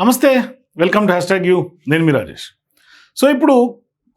నమస్తే welcome to hashtag you. నేను మీ రాజేష్. సో ఇప్పుడు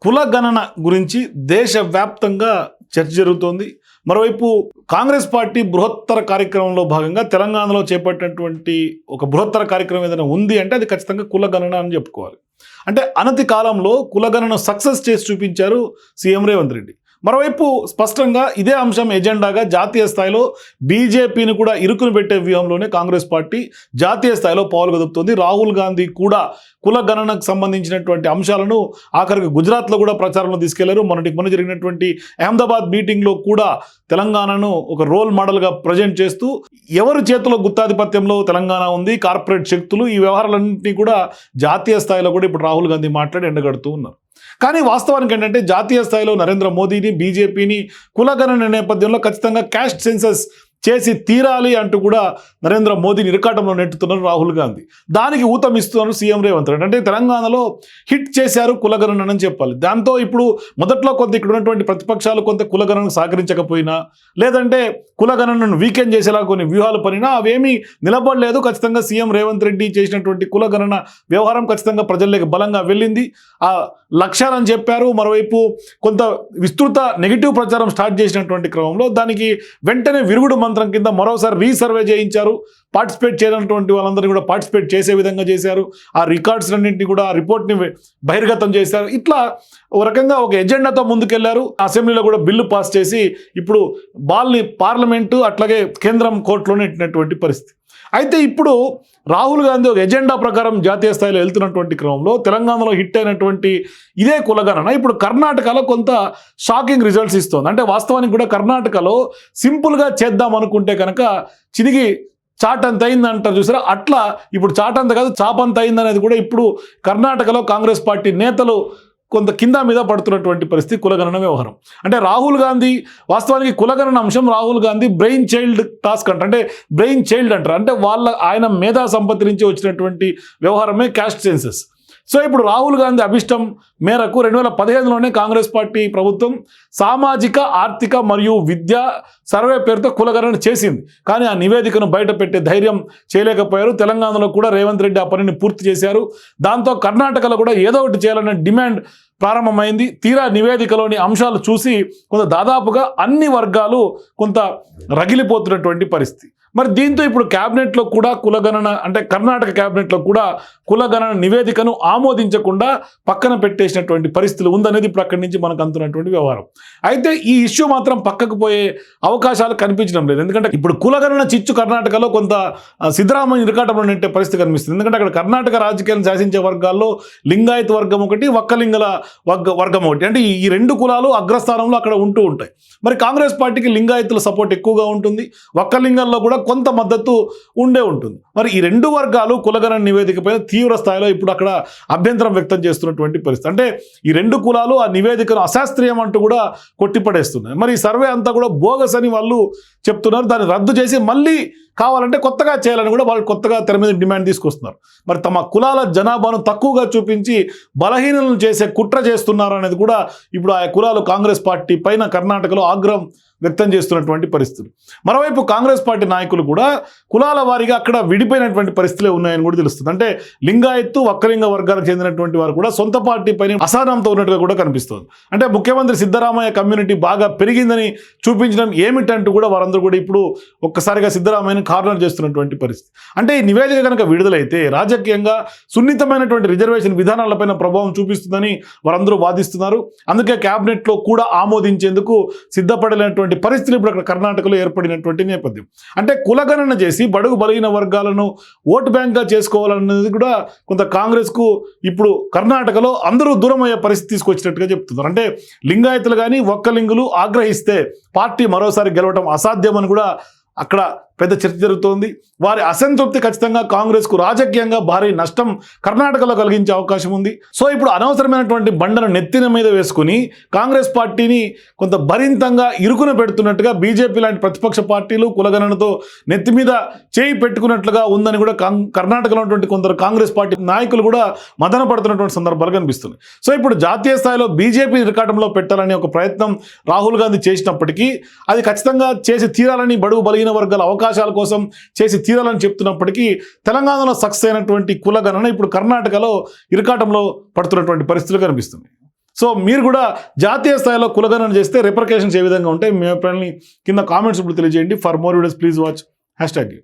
కుల గణన గురించి దేశవ్యాప్తంగా చర్చ జరుగుతోంది. మరోవైపు కాంగ్రెస్ పార్టీ బృహత్తర కార్యక్రమంలో భాగంగా తెలంగాణలో చేపట్టినటువంటి ఒక బృహత్తర కార్యక్రమం ఏదైనా ఉంది అంటే అది ఖచ్చితంగా కుల గణన అని చెప్పుకోవాలి. అంటే అనతి కాలంలో కులగణన సక్సెస్ చేసి చూపించారు సీఎం రేవంత్ రెడ్డి. మరోవైపు స్పష్టంగా ఇదే అంశం ఎజెండాగా జాతీయ స్థాయిలో బీజేపీని కూడా ఇరుకును పెట్టే వ్యూహంలోనే కాంగ్రెస్ పార్టీ జాతీయ స్థాయిలో పావులు రాహుల్ గాంధీ కూడా కుల గణనకు సంబంధించినటువంటి అంశాలను ఆఖరికి గుజరాత్లో కూడా ప్రచారంలో తీసుకెళ్ళారు. మొన్నటి మొన్న జరిగినటువంటి అహ్మదాబాద్ మీటింగ్లో కూడా తెలంగాణను ఒక రోల్ మోడల్గా ప్రజెంట్ చేస్తూ ఎవరి చేతిలో గుత్తాధిపత్యంలో తెలంగాణ ఉంది కార్పొరేట్ శక్తులు ఈ వ్యవహారాలన్నింటినీ కూడా జాతీయ స్థాయిలో కూడా ఇప్పుడు రాహుల్ గాంధీ మాట్లాడి ఎండగడుతూ ఉన్నారు. కానీ వాస్తవానికి ఏంటంటే జాతీయ స్థాయిలో నరేంద్ర మోదీని బీజేపీని కులగణన నేపథ్యంలో ఖచ్చితంగా క్యాస్ట్ సెన్సస్ చేసి తీరాలి అంటూ కూడా నరేంద్ర మోదీని ఇరకాటంలో నెట్టుతున్నారు రాహుల్ గాంధీ. దానికి ఊతం ఇస్తున్నారు సీఎం రేవంత్ రెడ్డి. అంటే తెలంగాణలో హిట్ చేశారు కులగణనని చెప్పాలి. దాంతో ఇప్పుడు మొదట్లో కొంత ఇక్కడ ఉన్నటువంటి ప్రతిపక్షాలు కొంత కులగణనకు సహకరించకపోయినా లేదంటే కులగణనను వీకెండ్ చేసేలా కొన్ని వ్యూహాలు పనినా అవేమీ నిలబడలేదు. ఖచ్చితంగా సీఎం రేవంత్ రెడ్డి చేసినటువంటి కులగణన వ్యవహారం ఖచ్చితంగా ప్రజల్లోకి బలంగా వెళ్ళింది. ఆ లక్ష్యాలని చెప్పారు. మరోవైపు కొంత విస్తృత నెగిటివ్ ప్రచారం స్టార్ట్ చేసినటువంటి క్రమంలో దానికి వెంటనే విరుగుడు మంత్రం కింద మరోసారి రీసర్వే చేయించారు. పార్టిసిపేట్ చేయనటువంటి వాళ్ళందరినీ కూడా పార్టిసిపేట్ చేసే విధంగా చేశారు. ఆ రికార్డ్స్ అన్నింటినీ కూడా ఆ రిపోర్ట్ని బహిర్గతం చేశారు. ఇట్లా ఒక రకంగా ఒక ఎజెండాతో ముందుకెళ్ళారు. అసెంబ్లీలో కూడా బిల్లు పాస్ చేసి ఇప్పుడు బాల్ని పార్లమెంటు అట్లాగే కేంద్రం కోర్టులోనే ఎట్టినటువంటి పరిస్థితి. అయితే ఇప్పుడు రాహుల్ గాంధీ ఒక ఎజెండా ప్రకారం జాతీయ స్థాయిలో వెళ్తున్నటువంటి క్రమంలో తెలంగాణలో హిట్ అయినటువంటి ఇదే కులగణన. ఇప్పుడు కర్ణాటకలో కొంత షాకింగ్ రిజల్ట్స్ ఇస్తుంది. అంటే వాస్తవానికి కూడా కర్ణాటకలో సింపుల్గా చేద్దాం అనుకుంటే కనుక చిరిగి చాటంత అయింది అంటారు చూసారా? అట్లా ఇప్పుడు చాటంత కాదు చాపంత అయింది అనేది కూడా ఇప్పుడు కర్ణాటకలో కాంగ్రెస్ పార్టీ నేతలు కొంత కింద మీద పడుతున్నటువంటి పరిస్థితి కులగణన వ్యవహారం. అంటే రాహుల్ గాంధీ వాస్తవానికి కులగణన అంశం Rahul Gandhi brain child task అంటారు. అంటే బ్రెయిన్ చైల్డ్ అంటారు. అంటే వాళ్ళ ఆయన మేధా సంపత్తి నుంచి వచ్చినటువంటి వ్యవహారమే క్యాస్ట్ సెన్సెస్. సో ఇప్పుడు రాహుల్ గాంధీ అభిష్టం మేరకు రెండు వేల పదిహేనులోనే కాంగ్రెస్ పార్టీ ప్రభుత్వం సామాజిక ఆర్థిక మరియు విద్యా సర్వే పేరుతో కులగరణ చేసింది. కానీ ఆ నివేదికను బయట పెట్టే ధైర్యం చేయలేకపోయారు. తెలంగాణలో కూడా రేవంత్ రెడ్డి ఆ పనిని పూర్తి చేశారు. దాంతో కర్ణాటకలో కూడా ఏదో ఒకటి చేయాలనే డిమాండ్ ప్రారంభమైంది. తీరా నివేదికలోని అంశాలు చూసి కొంత దాదాపుగా అన్ని వర్గాలు కొంత రగిలిపోతున్నటువంటి పరిస్థితి. మరి దీంతో ఇప్పుడు క్యాబినెట్లో కూడా కులగణన అంటే కర్ణాటక క్యాబినెట్లో కూడా కులగణన నివేదికను ఆమోదించకుండా పక్కన పెట్టేసినటువంటి పరిస్థితులు ఉందనేది ఇప్పుడు అక్కడి నుంచి మనకు అందుతున్నటువంటి వ్యవహారం. అయితే ఈ ఇష్యూ మాత్రం పక్కకు పోయే అవకాశాలు కనిపించడం లేదు. ఎందుకంటే ఇప్పుడు కులగణన చిచ్చు కర్ణాటకలో కొంత సిద్ధరామయ్య ఇరకాటంలో పరిస్థితి కనిపిస్తుంది. ఎందుకంటే అక్కడ కర్ణాటక రాజకీయాలను శాసించే వర్గాల్లో లింగాయత్ వర్గం ఒకటి ఒక్కలింగల వర్గ వర్గం ఒకటి. అంటే ఈ- రెండు కులాలు అగ్రస్థానంలో అక్కడ ఉంటూ ఉంటాయి. మరి కాంగ్రెస్ పార్టీకి లింగాయతుల సపోర్ట్ ఎక్కువగా ఉంటుంది. ఒక్కలింగంలో కూడా కొంత మద్దతు ఉండే ఉంటుంది. మరి ఈ రెండు వర్గాలు కులగణ నివేదిక పైన తీవ్ర స్థాయిలో ఇప్పుడు అక్కడ అభ్యంతరం వ్యక్తం చేస్తున్నటువంటి పరిస్థితి. అంటే ఈ రెండు కులాలు ఆ నివేదికను అశాస్త్రీయం అంటూ కూడా కొట్టిపడేస్తున్నాయి. మరి ఈ సర్వే అంతా కూడా బోగస్ అని వాళ్ళు చెప్తున్నారు. దాన్ని రద్దు చేసి మళ్ళీ కావాలంటే కొత్తగా చేయాలని కూడా వాళ్ళు కొత్తగా తెర మీద డిమాండ్ తీసుకొస్తున్నారు. మరి తమ కులాల జనాభాను తక్కువగా చూపించి బలహీనలను చేసే కుట్ర చేస్తున్నారు అనేది కూడా ఇప్పుడు ఆ కులాలు కాంగ్రెస్ పార్టీ పైన కర్ణాటకలో ఆగ్రహం వ్యక్తం చేస్తున్నటువంటి పరిస్థితులు. మరోవైపు కాంగ్రెస్ పార్టీ నాయకులు కూడా కులాల వారిగా అక్కడ విడిపోయినటువంటి పరిస్థితులే ఉన్నాయని కూడా తెలుస్తుంది. అంటే లింగాయత్తు వక్కలింగ వర్గాలకు చెందినటువంటి వారు కూడా సొంత పార్టీ పైన అసహనంతో ఉన్నట్టుగా కూడా కనిపిస్తుంది. అంటే ముఖ్యమంత్రి సిద్ధరామయ్య కమ్యూనిటీ బాగా పెరిగిందని చూపించడం ఏమిటంటూ కూడా వారందరూ కూడా ఇప్పుడు ఒక్కసారిగా సిద్ధరామయ్యను కార్నర్ చేస్తున్నటువంటి పరిస్థితి. అంటే ఈ నివేదిక కనుక విడుదలైతే రాజకీయంగా సున్నితమైనటువంటి రిజర్వేషన్ విధానాలపైన ప్రభావం చూపిస్తుందని వారందరూ వాదిస్తున్నారు. అందుకే క్యాబినెట్లో కూడా ఆమోదించేందుకు సిద్ధపడలేనటువంటి పరిస్థితులు ఇప్పుడు అక్కడ కర్ణాటకలో ఏర్పడినటువంటి నేపథ్యం. అంటే కులగణన చేసి బడుగు బలహీన వర్గాలను ఓటు బ్యాంక్గా చేసుకోవాలన్నది కూడా కొంత కాంగ్రెస్కు ఇప్పుడు కర్ణాటకలో అందరూ దూరం అయ్యే పరిస్థితి తీసుకొచ్చినట్టుగా చెప్తున్నారు. అంటే లింగాయతులు కానీ ఒక్కలింగులు ఆగ్రహిస్తే పార్టీ మరోసారి గెలవడం అసాధ్యమని కూడా అక్కడ పెద్ద చర్చ జరుగుతోంది. వారి అసంతృప్తి ఖచ్చితంగా కాంగ్రెస్కు రాజకీయంగా భారీ నష్టం కర్ణాటకలో కలిగించే అవకాశం ఉంది. సో ఇప్పుడు అనవసరమైనటువంటి బండను నెత్తిన మీద వేసుకుని కాంగ్రెస్ పార్టీని కొంత భరింతంగా ఇరుకున పెడుతున్నట్టుగా బీజేపీ లాంటి ప్రతిపక్ష పార్టీలు కులగణనతో నెత్తి మీద చేయి పెట్టుకున్నట్లుగా ఉందని కూడా కర్ణాటకలో ఉన్నటువంటి కొందరు కాంగ్రెస్ పార్టీ నాయకులు కూడా మదన పడుతున్నటువంటి సందర్భాలు కనిపిస్తున్నాయి. సో ఇప్పుడు జాతీయ స్థాయిలో బీజేపీ ఇరకాటంలో పెట్టాలనే ఒక ప్రయత్నం రాహుల్ గాంధీ చేసినప్పటికీ అది ఖచ్చితంగా చేసి తీరాలని బడుగు బలిగిన వర్గాల అవకాశం అవకాశాల కోసం చేసి తీరాలని చెప్తున్నప్పటికీ తెలంగాణలో సక్సెస్ అయినటువంటి కులగణన ఇప్పుడు కర్ణాటకలో ఇరకాటంలో పడుతున్నటువంటి పరిస్థితులు కనిపిస్తుంది సో మీరు కూడా జాతీయ స్థాయిలో కులగణన చేస్తే రిప్రికేషన్స్ ఏ విధంగా ఉంటాయి? మీ అభిప్రాయాన్ని కింద కామెంట్స్ ఇప్పుడు తెలియజేయండి. For more videos please watch hashtag